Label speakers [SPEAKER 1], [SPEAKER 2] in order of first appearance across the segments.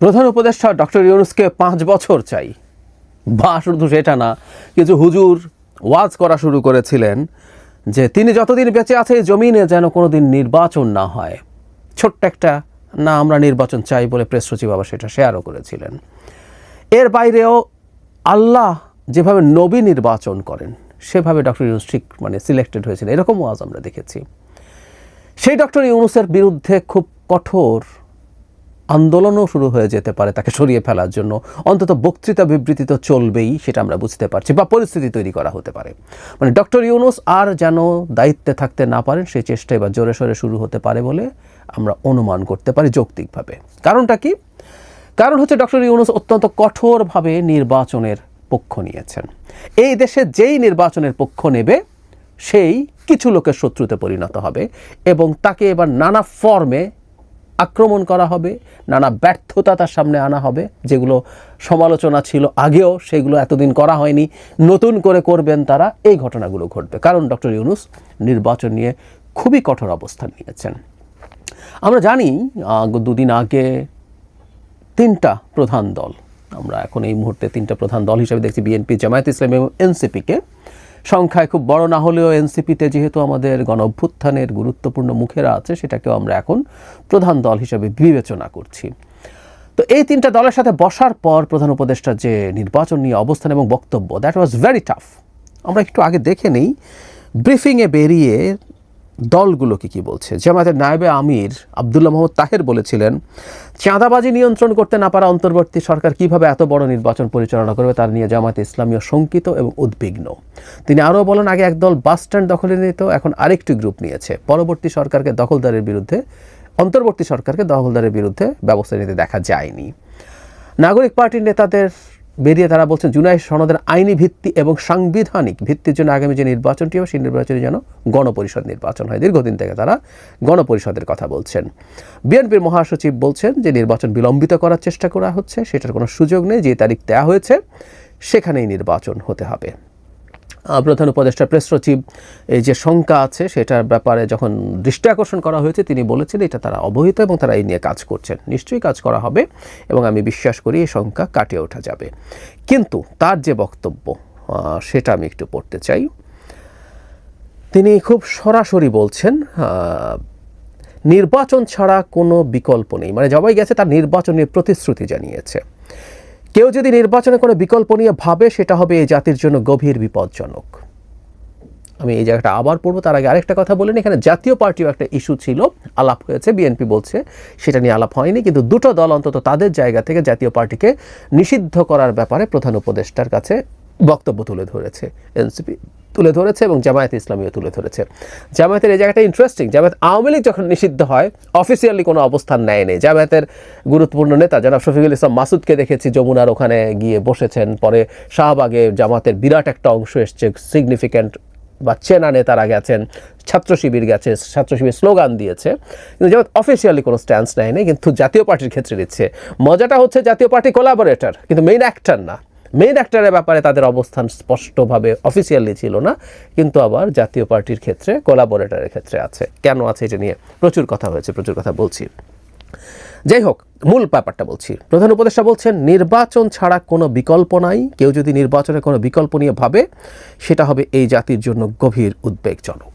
[SPEAKER 1] প্রধান উপদেষ্টা ডক্টর ইউনুসকে পাঁচ বছর চাই। বা শুধু সেটা না, কিছু হুজুর ওয়াজ করা শুরু করেছিলেন যে তিনি যতদিন বেঁচে আছে, জমিনে যেন কোনো দিন নির্বাচন না হয়। ছোট্ট একটা, না, আমরা নির্বাচন চাই বলে প্রেস সচিব আবার সেটা শেয়ারও করেছিলেন। এর বাইরেও আল্লাহ যেভাবে নবী নির্বাচন করেন, সেভাবে ডক্টর ইউনুস ঠিক মানে সিলেক্টেড হয়েছিল এরকম ওয়াজ আমরা দেখেছি। সেই ডক্টর ইউনুসের বিরুদ্ধে খুব কঠোর আন্দোলনও শুরু হয়ে যেতে পারে তাকে সরিয়ে ফেলার জন্য। অন্তত বক্তৃতা বিবৃতি তো চলবেই, সেটা আমরা বুঝতে পারছি বা পরিস্থিতি তৈরি করা হতে পারে। মানে ডক্টর ইউনুস আর যেন দায়িত্বে থাকতে না পারেন, সেই চেষ্টা এবার জোরে সোরে শুরু হতে পারে বলে আমরা অনুমান করতে পারি যৌক্তিকভাবে। কারণটা কি? কারণ হচ্ছে ডক্টর ইউনুস অত্যন্ত কঠোরভাবে নির্বাচনের পক্ষ নিয়েছেন। এই দেশে যেই নির্বাচনের পক্ষ নেবে, সেই কিছু লোকের শত্রুতে পরিণত হবে এবং তাকে এবার নানা ফর্মে আক্রমণ করা হবে, নানা ব্যর্থতা তার সামনে আনা হবে, যেগুলো সমালোচনা ছিল আগেও, সেগুলো এতদিন করা হয়নি। নতুন করে করবেন তারা, এই ঘটনাগুলো ঘটবে। কারণ ডক্টর ইউনুস নির্বাচন নিয়ে খুবই কঠোর অবস্থান নিয়েছেন। আমরা জানি দুদিন আগে তিনটা প্রধান দল, আমরা এখন এই মুহূর্তে তিনটা প্রধান দল হিসেবে দেখছি, বিএনপি, জামায়াত ইসলাম এবং এনসিপিকে। সংখ্যায় খুব বড় না হলেও এনসিপিতে যেহেতু আমাদের গণ অভ্যুত্থানের গুরুত্বপূর্ণ মুখেরা আছে, সেটাকেও আমরা এখন প্রধান দল হিসেবে বিবেচনা করছি। তো এই তিনটা দলের সাথে বসার পর প্রধান উপদেষ্টা যে নির্বাচন নিয়ে অবস্থান এবং বক্তব্য দ্যাট ওয়াজ ভেরি টাফ আমরা একটু আগে দেখে নেই ব্রিফিংয়ে বেরিয়ে দলগুলো কি বলছে? জামায়াতের নায়েবে আমির আবদুল্লাহ মোহাম্মদ তাহের বলেছিলেন, চাঁদাবাজি নিয়ন্ত্রণ করতে না পারা অন্তর্বর্তী সরকার কীভাবে এত বড় নির্বাচন পরিচালনা করবে তার নিয়ে জামায়াতে ইসলামীয় শঙ্কিত এবং উদ্বিগ্ন। তিনি আরও বলেন, আগে একদল বাস স্ট্যান্ড দখলে নিত, এখন আরেকটি গ্রুপ নিয়েছে। পরবর্তী সরকারকে দখলদারের বিরুদ্ধে, অন্তর্বর্তী সরকারকে দখলদারের বিরুদ্ধে ব্যবস্থা নিতে দেখা যায়নি। নাগরিক পার্টির নেতাদের বেরিয়ে তারা বলছেন, জুলাই সনদের আইনি ভিত্তি এবং সাংবিধানিক ভিত্তির জন্য আগামী যে নির্বাচনটি হবে, সেই নির্বাচনে যেন গণপরিষদ নির্বাচন হয়। দীর্ঘদিন থেকে তারা গণপরিষদের কথা বলছেন। বিএনপির মহাসচিব বলছেন যে নির্বাচন বিলম্বিত করার চেষ্টা করা হচ্ছে, সেটার কোনো সুযোগ নেই, যে তারিখ দেওয়া হয়েছে, সেখানেই নির্বাচন হতে হবে। প্রধান উপদেষ্টা প্রেস সচিব, এই যে শঙ্কা আছে সেটার ব্যাপারে যখন দৃষ্টি আকর্ষণ করা হয়েছে, তিনি বলেছেন এটা তারা অবহিত এবং তারা এই নিয়ে কাজ করছেন। নিশ্চয়ই কাজ করা হবে এবং আমি বিশ্বাস করি এই শঙ্কা কাটিয়ে ওঠা যাবে। কিন্তু তার যে বক্তব্য সেটা আমি একটু পড়তে চাই। তিনি খুব সরাসরি বলছেন নির্বাচন ছাড়া কোনো বিকল্প নেই। মানে জবাই গেছে, তার নির্বাচনের প্রতিশ্রুতি জানিয়েছে। কেউ যদি নির্বাচনে কোনো বিকল্প নিয়ে ভাবে, সেটা হবে এই জাতির জন্য গভীর বিপজ্জনক। আমি এই জায়গাটা আবার পড়ব, তার আগে আরেকটা কথা বলিনি এখানে জাতীয় পার্টিও একটা ইস্যু ছিল, আলাপ হয়েছে, বিএনপি বলছে, সেটা নিয়ে আলাপ হয়নি, কিন্তু দুটো দল অন্তত তাদের জায়গা থেকে জাতীয় পার্টিকে নিষিদ্ধ করার ব্যাপারে প্রধান উপদেষ্টার কাছে বক্তব্য তুলে ধরেছে, এনসিপি তুলে ধরেছে এবং জামায়াত ইসলামীও তুলে ধরেছে। জামায়াতের এই জায়গাটা ইন্টারেস্টিং জামায়াত আওয়ামী লীগ যখন নিষিদ্ধ হয় অফিসিয়ালি কোনো অবস্থান নেয়নি জামায়াতের গুরুত্বপূর্ণ নেতা জনাব শফিকুল ইসলাম মাসুদকে দেখেছি যমুনার ওখানে গিয়ে বসেছেন, পরে শাহবাগে জামাতের বিরাট একটা অংশ এসছে সিগনিফিক্যান্ট বা চেনা নেতারা গেছেন ছাত্র শিবির গেছে, ছাত্র শিবির স্লোগান দিয়েছে। কিন্তু যেমন অফিসিয়ালি কোনো স্ট্যান্স নেয়নি কিন্তু জাতীয় পার্টির ক্ষেত্রে দিচ্ছে। মজাটা হচ্ছে জাতীয় পার্টি কোলাবোরেটর কিন্তু মেইন অ্যাক্টর না। মেইন অ্যাক্টরের ব্যাপারে তাদের অবস্থান স্পষ্টভাবে অফিসিয়ালি ছিল না, কিন্তু আবার জাতীয় পার্টির ক্ষেত্রে কোলাবোরেটরের ক্ষেত্রে আছে। কেন আছে এটা নিয়ে প্রচুর কথা হয়েছে, প্রচুর কথা বলছি। যাই হোক, মূল ব্যাপারটা বলছি। প্রধান উপদেষ্টা বলছেন, নির্বাচন ছাড়া কোনো বিকল্প নাই। কেউ যদি নির্বাচনের কোনো বিকল্প নিয়ে ভাবে, সেটা হবে এই জাতির জন্য গভীর উদ্বেগজনক।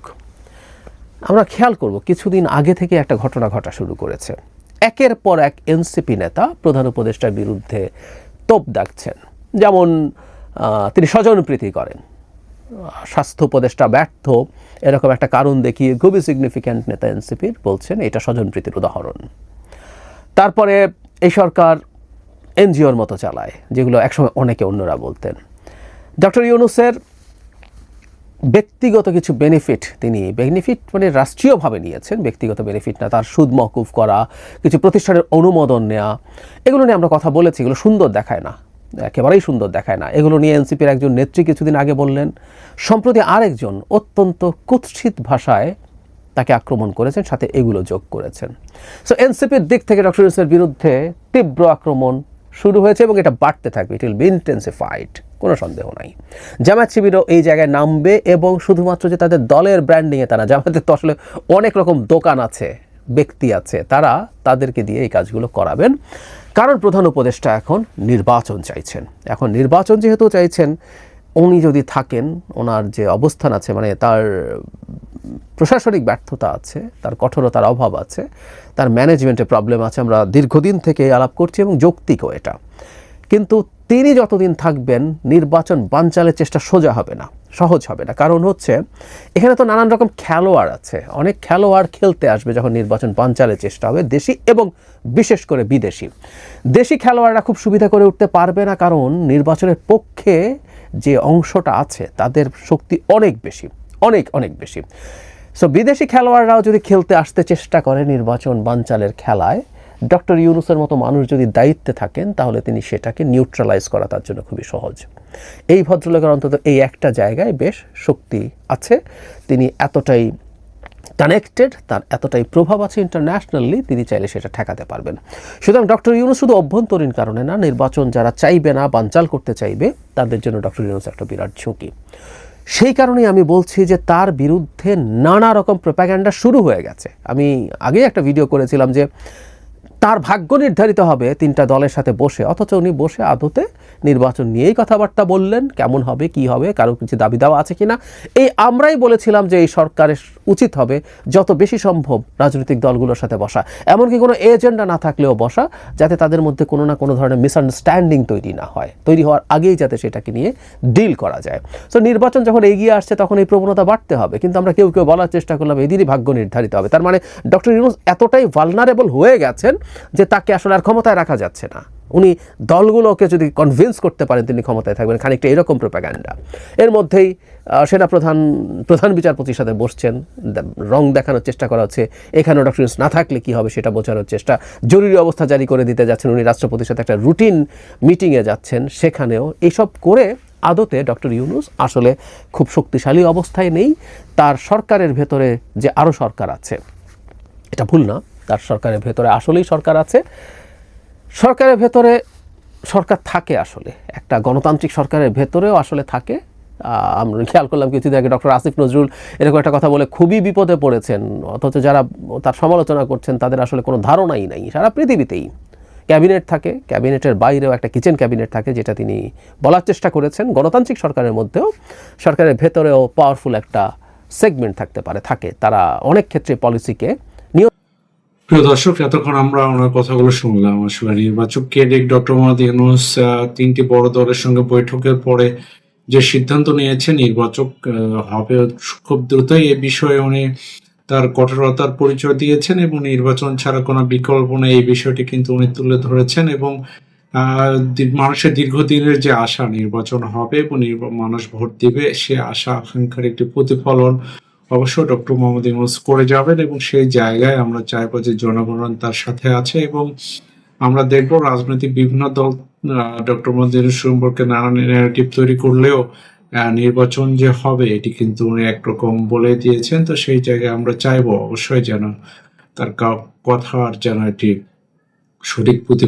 [SPEAKER 1] আমরা খেয়াল করব, কিছুদিন আগে থেকে একটা ঘটনা ঘটা শুরু করেছে। একের পর এক এনসিপি নেতা প্রধান উপদেষ্টার বিরুদ্ধে তোপ দাগছেন। যেমন তিনি স্বজনপ্রীতি করেন। স্বাস্থ্য উপদেষ্টা ব্যর্থ, এরকম একটা কারণ দেখিয়ে খুবই সিগনিফিক্যান্ট নেতা এনসিপির বলছেন, এটা স্বজনপ্রীতির উদাহরণ। তারপরে এই সরকার এনজিওর মতো চালায়, যেগুলো একসময় অনেকে অন্যরা বলতেন। ডক্টর ইউনুসের ব্যক্তিগত কিছু বেনিফিট তিনি বেনিফিট মানে রাষ্ট্রীয়ভাবে নিয়েছেন, ব্যক্তিগত বেনিফিট না, তার সুদ মকুফ করা, কিছু প্রতিষ্ঠানের অনুমোদন নেওয়া এগুলো নিয়ে আমরা কথা বলেছি, এগুলো সুন্দর দেখায় না। একেবারেই সুন্দর দেখায় না। এগুলো নিয়ে এনসিপির একজন নেত্রী কিছুদিন আগে বললেন, সম্প্রতি আরেকজন অত্যন্ত কুৎসিত ভাষায় তাকে আক্রমণ করেছেন, সাথে এগুলো যোগ করেছেন। সো এনসিপির দিক থেকে ডক্টর ইউনুসের বিরুদ্ধে তীব্র আক্রমণ শুরু হয়েছে এবং এটা বাড়তে থাকবে। ইট উইল বি ইন্টেন্সিফাইড কোনো সন্দেহ নাই। জামায়াত শিবিরও এই জায়গায় নামবে এবং শুধুমাত্র যে তাদের দলের ব্র্যান্ডিংয়ে তারা জামায়াতের তো আসলে অনেক রকম দোকান আছে, ব্যক্তি আছে, তারা তাদেরকে দিয়ে এই কাজগুলো করাবেন। কারণ প্রধান উপদেষ্টা এখন নির্বাচন চাইছেন। এখন নির্বাচন যেহেতু চাইছেন, উনি যদি থাকেন, ওনার যে অবস্থান আছে মানে তার প্রশাসনিক ব্যর্থতা আছে, তার কঠোরতার অভাব আছে, তার ম্যানেজমেন্টে প্রবলেম আছে, আমরা দীর্ঘদিন থেকে আলাপ করছি এবং যৌক্তিকও এটা। কিন্তু তিনি যতদিন থাকবেন, নির্বাচন বানচালের চেষ্টা সোজা হবে না, সহজ হবে না। কারণ হচ্ছে, এখানে তো নানান রকম খেলোয়াড় আছে। অনেক খেলোয়াড় খেলতে আসবে যখন নির্বাচন বানচালের চেষ্টা হবে, দেশি এবং বিশেষ করে বিদেশি। দেশি খেলোয়াড়রা খুব সুবিধা করে উঠতে পারবে না, কারণ নির্বাচনের পক্ষে যে অংশটা আছে, তাদের শক্তি অনেক বেশি, অনেক অনেক বেশি। সো বিদেশি খেলোয়াড়রাও যদি খেলতে আসতে চেষ্টা করে নির্বাচন বানচালের খেলায় ডক্টর ইউনুসের মতো মানুষ যদি দায়িত্বে থাকেন, তাহলে তিনি সেটাকে নিউট্রালাইজ করা তার জন্য খুবই সহজ। এই ভদ্রলোকের অন্তত এই একটা জায়গায় বেশ শক্তি আছে। তিনি এতটাই কানেক্টেড তার এতটাই প্রভাব আছে ইন্টারন্যাশনালি তিনি চাইলে সেটা ঠেকাতে পারবেন। সুতরাং ডক্টর ইউনুস শুধু অভ্যন্তরীণ কারণে না, নির্বাচন যারা চাইবে না, বানচাল করতে চাইবে, তাদের জন্য ডক্টর ইউনুস একটা বিরাট ঝুঁকি। সেই কারণেই আমি বলছি যে তার বিরুদ্ধে নানা রকম প্রোপাগ্যান্ডা শুরু হয়ে গেছে। আমি আগেই একটা ভিডিও করেছিলাম যে তার ভাগ্য নির্ধারিত হবে তিনটা দলের সাথে বসে। অথচ উনি বসে আদতে নির্বাচন নিয়েই কথাবার্তা বললেন, কেমন হবে, কি হবে, কারও কিছু দাবি দাওয়া আছে কিনা। এই আমরাই বলেছিলাম যে এই সরকারের উচিত হবে যত বেশি সম্ভব রাজনৈতিক দলগুলোর সাথে বসা। এমনকি কোনো এজেন্ডা না থাকলেও বসা, যাতে তাদের মধ্যে কোনো না কোনো ধরনের মিসআন্ডারস্ট্যান্ডিং তৈরি না হয়, তৈরি হওয়ার আগেই যাতে সেটাকে নিয়ে ডিল করা যায়। সো নির্বাচন যখন এগিয়ে আসছে, তখন এই প্রবণতা বাড়তে হবে। কিন্তু আমরা কেউ কেউ বলার চেষ্টা করলাম এদিনই ভাগ্য নির্ধারিত হবে। তার মানে ডক্টর ইউনুস এতটাই ভালনারেবল হয়ে গেছেন যে তাকে আসলে আর ক্ষমতায় রাখা যাচ্ছে না। উনি দলগুলোকে যদি কনভিন্স করতে পারেন তিনি ক্ষমতায় থাকবেন, খানিকটা এরকম প্রোপাগ্যান্ডা এর মধ্যেই সেনাপ্রধান, প্রধান বিচারপতির সাথে বসছেন। রং দেখানোর চেষ্টা করা হচ্ছে। এখানে ডক্টর না থাকলে কি হবে সেটা বোঝানোর চেষ্টা। জরুরি অবস্থা জারি করে দিতে যাচ্ছেন উনি। রাষ্ট্রপতির সাথে একটা রুটিন মিটিংয়ে যাচ্ছেন। সেখানেও এসব করে আদতে ডক্টর ইউনুস আসলে খুব শক্তিশালী অবস্থায় নেই। তার সরকারের ভেতরে যে আরও সরকার আছে, এটা ভুল না। তার সরকারের ভেতরে আসলেই সরকার আছে। সরকারের ভেতরে সরকার থাকে আসলে। একটা গণতান্ত্রিক সরকারের ভেতরেও আসলে থাকে। আমরা খেয়াল করলাম কিছুদিন আগে ডক্টর আসিফ নজরুল এরকম একটা কথা বলে খুবই বিপদে পড়েছেন। অথচ যারা তার সমালোচনা করছেন, তাদের আসলে কোনো ধারণাই নাই। সারা পৃথিবীতেই ক্যাবিনেট থাকে। ক্যাবিনেটের বাইরেও একটা কিচেন ক্যাবিনেট থাকে, যেটা তিনি বলার চেষ্টা করেছেন। গণতান্ত্রিক সরকারের মধ্যেও সরকারের ভেতরেও পাওয়ারফুল একটা সেগমেন্ট থাকতে পারে, থাকে। তারা অনেক ক্ষেত্রে পলিসিকে
[SPEAKER 2] প্রিয় দর্শক, এতক্ষণ আমরা ওনার কথাগুলো শুনলাম। আসলে নির্বাচক কেডিক ডক্টর মোহাম্মদ ইউনুস তিনটি বড় দলের সঙ্গে বৈঠকের পরে যে সিদ্ধান্ত নিয়েছে নির্বাচক হবে খুব দ্রুতই এ বিষয়ে উনি তার কঠোরতার পরিচয় দিয়েছেন এবং নির্বাচন ছাড়া কোনো বিকল্প নেই। এই বিষয়টি কিন্তু উনি তুলে ধরেছেন এবং মানুষের দীর্ঘদিনের যে আশা নির্বাচন হবে এবং মানুষ ভোট দিবে, সে আশা আকাঙ্ক্ষার একটি প্রতিফলন অবশ্য ডক্টর মোহাম্মদ ইউনুস করে যাবেন এবং সেই জায়গায় আমরা চাইব যে জনগণ তার সাথে আছে এবং আমরা দেখব রাজনৈতিক বিভিন্ন দল ডক্টর মোহাম্মদ ইউনুস সম্পর্কে নানান ন্যারেটিভ তৈরি করলেও নির্বাচন যে হবে এটি কিন্তু উনি একরকম বলে দিয়েছেন। তো সেই জায়গায় আমরা চাইব অবশ্যই যেন তার কা- কথার যেন এটি সঠিক প্রতি